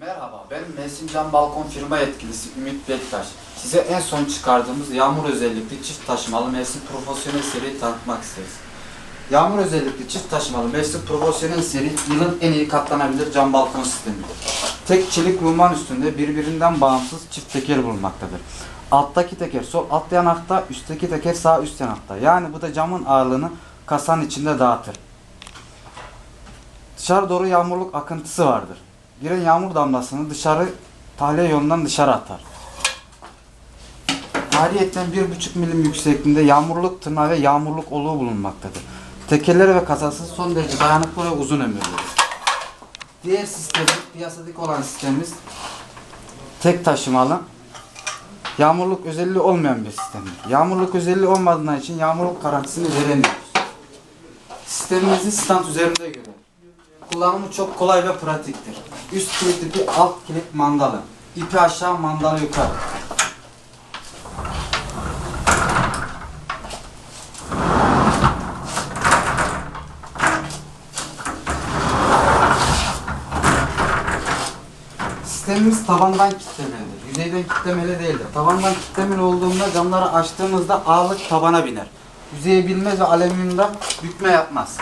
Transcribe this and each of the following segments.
Merhaba, ben Mevsim Cam Balkon firma yetkilisi Ümit Bektaş. Size en son çıkardığımız yağmur özellikli çift taşımalı mevsim profesyonel seriyi tanıtmak isteriz. Yağmur özellikli çift taşımalı mevsim profesyonel seri yılın en iyi katlanabilir cam balkon sistemidir. Tek çelik rulman üstünde birbirinden bağımsız çift teker bulunmaktadır. Alttaki teker sol alt yanakta, üstteki teker sağ üst yanakta. Yani bu da camın ağırlığını kasanın içinde dağıtır. Dışarı doğru yağmurluk akıntısı vardır. Giren yağmur damlasını dışarı tahliye yolundan dışarı atar. Ayrıyeten 1,5 milim yüksekliğinde yağmurluk tırnağı ve yağmurluk oluğu bulunmaktadır. Tekerleri ve kasası son derece dayanıklı ve uzun ömürlüdür. Diğer sistemi, piyasadaki olan sistemimiz tek taşımalı, yağmurluk özelliği olmayan bir sistemdir. Yağmurluk özelliği olmadığından için yağmurluk garantisini veremiyoruz. Sistemimizi stand üzerinde göre. Kullanımı çok kolay ve pratiktir. Üst kilit ipi, alt kilit mandalı. İpi aşağı, mandalı yukarı. Sistemimiz tabandan kilitlemelidir. Yüzeyden kilitlemeli değildir. Tabandan kilitlemeli olduğunda camları açtığımızda ağırlık tabana biner. Yüzeye bilmez ve alüminyumda bükme yapmaz.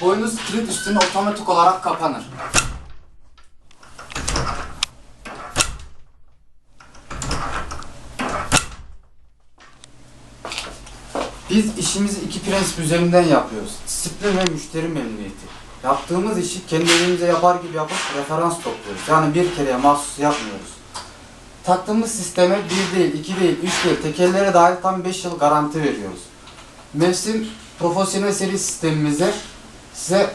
Boynuz kilit üstüne otomatik olarak kapanır. Biz işimizi iki prensip üzerinden yapıyoruz. Disiplin ve müşteri memnuniyeti. Yaptığımız işi kendi evimize yapar gibi yapıp referans topluyoruz. Yani bir kereye mahsus yapmıyoruz. Taktığımız sisteme bir değil, iki değil, üç değil, tekerlere dahil tam 5 yıl garanti veriyoruz. Mevsim profesyonel seri sistemimize size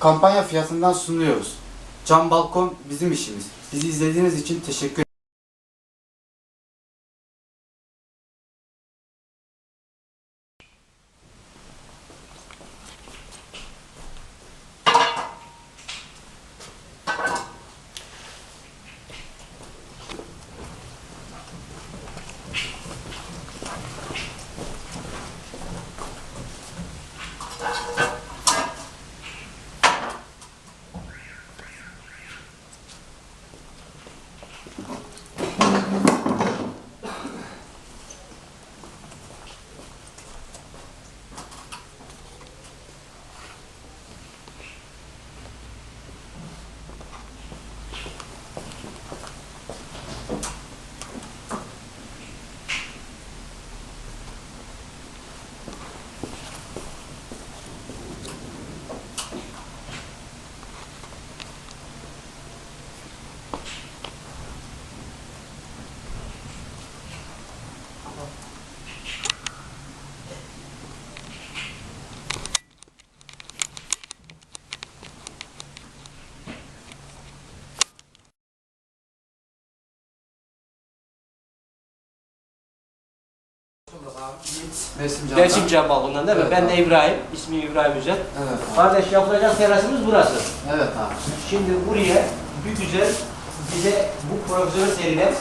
kampanya fiyatından sunuyoruz. Cam balkon bizim işimiz. Bizi izlediğiniz için teşekkür Mevsim Cam Gerçek cam balkondan değil mi? Evet ben abi. de İbrahim, ismim İbrahim Yücel. Evet. Kardeş yapılacak terasımız burası. Evet abi. Şimdi buraya bir güzel bize bu profesyonel seriden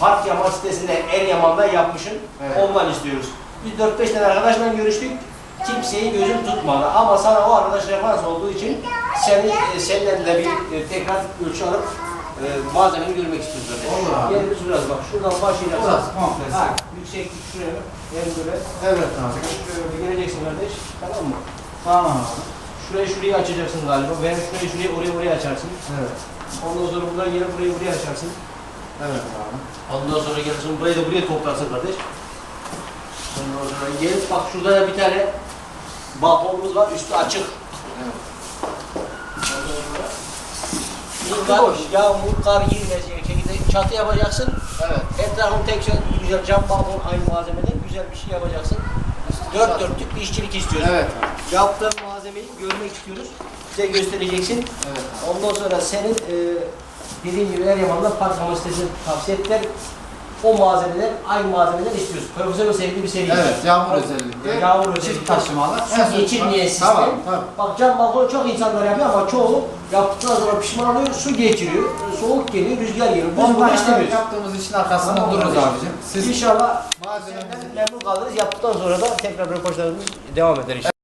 Park Yaman sitesinde El Yaman'da yapmışın Evet. ondan istiyoruz. Biz 4-5 tane arkadaşla görüştük. Kimseyi gözüm tutmadı ama sana o arkadaş referans olduğu için seni e, senden de bir e, tekrar ölçü alıp e, malzemeni görmek istiyoruz. Olur abi. Biz biraz bak şuradan başlayacağız. Burası komplesi. Ha, yükseklik şuraya. Yani böyle Evet abi. Şöyle geleceksin kardeş, tamam mı? Tamam abi. Şurayı şurayı açacaksın galiba. Ben şurayı şurayı oraya oraya açarsın. Evet. Ondan sonra buradan gelip burayı buraya açarsın. Evet abi. Ondan sonra gelirsin burayı da buraya toplarsın kardeş. Ondan sonra gel bak şurada da bir tane balkonumuz var üstü açık. Evet. Buradan yağmur, kar girmeyecek şekilde çatı yapacaksın. Evet. Etrafını tek şey, güzel cam balkon aynı malzemeden güzel bir şey yapacaksın. Dört dörtlük bir işçilik istiyoruz. Evet. Yaptığın malzemeyi görmek istiyoruz. Bize göstereceksin. Evet. Ondan sonra senin e, dediğim gibi Eryaman'da park sitesini tavsiye ettiler. O malzemeden aynı malzemeden istiyoruz. Profesörün sevdiği bir seri. Evet, yağmur özellikle. Yağmur özellikle. Çift taşımalı. Su geçirmeyen sistem. Tamam, tamam. Bak cam balkonu çok insanlar yapıyor ama çoğu yaptıktan sonra pişman oluyor, su geçiriyor, soğuk geliyor, rüzgar geliyor. Biz bunu istemiyoruz. yaptığımız işin arkasında Tamam, dururuz abicim. Siz İnşallah malzememizi senden memnun kalırız. Yaptıktan sonra da tekrar röportajlarımız devam eder inşallah.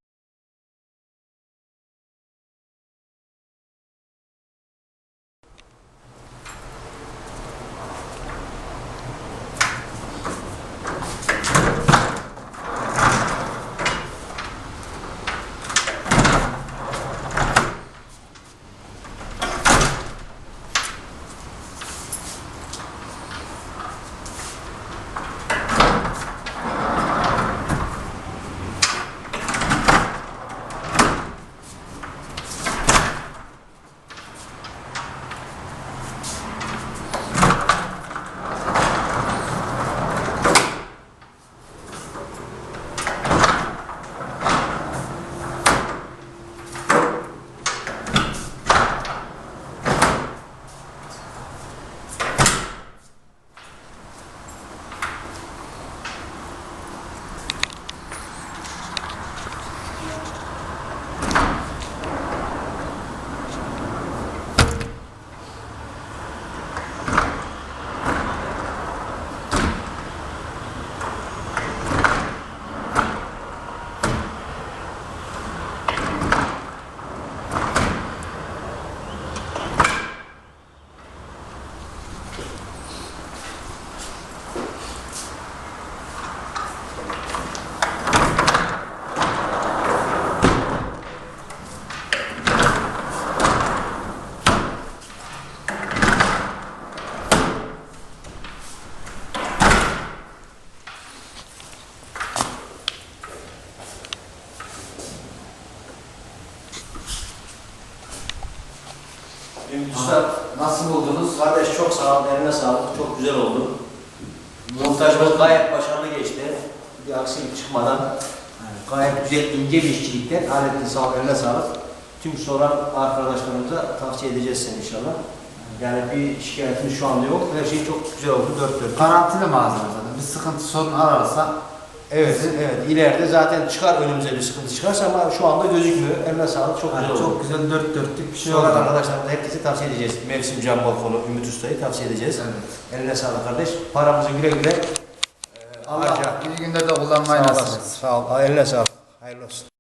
Usta, nasıl buldunuz? kardeş çok sağ ol, eline sağlık, çok güzel oldu. Montajımız gayet başarılı geçti. Bir aksilik çıkmadan gayet güzel ince bir işçilikten aletli sağ ol, eline sağlık. Tüm soran arkadaşlarımıza tavsiye edeceğiz seni inşallah. Yani bir şikayetimiz şu anda yok. Her şey çok güzel oldu, dört dört. Garantili malzeme zaten. Bir sıkıntı sorun ararsa Evet, evet. İleride zaten çıkar önümüze bir sıkıntı çıkarsa ama şu anda gözükmüyor. Eline sağlık, çok güzel oldu. çok güzel dört dörtlük bir şey Soran oldu. arkadaşlarımıza herkese tavsiye edeceğiz. Mevsim cam balkonu Ümit Usta'yı tavsiye edeceğiz. Evet. Eline sağlık kardeş. Paramızı güle güle Allah harca. iyi günlerde kullanmayı Sağ nasip etsin. Sağ ol. Eline sağlık.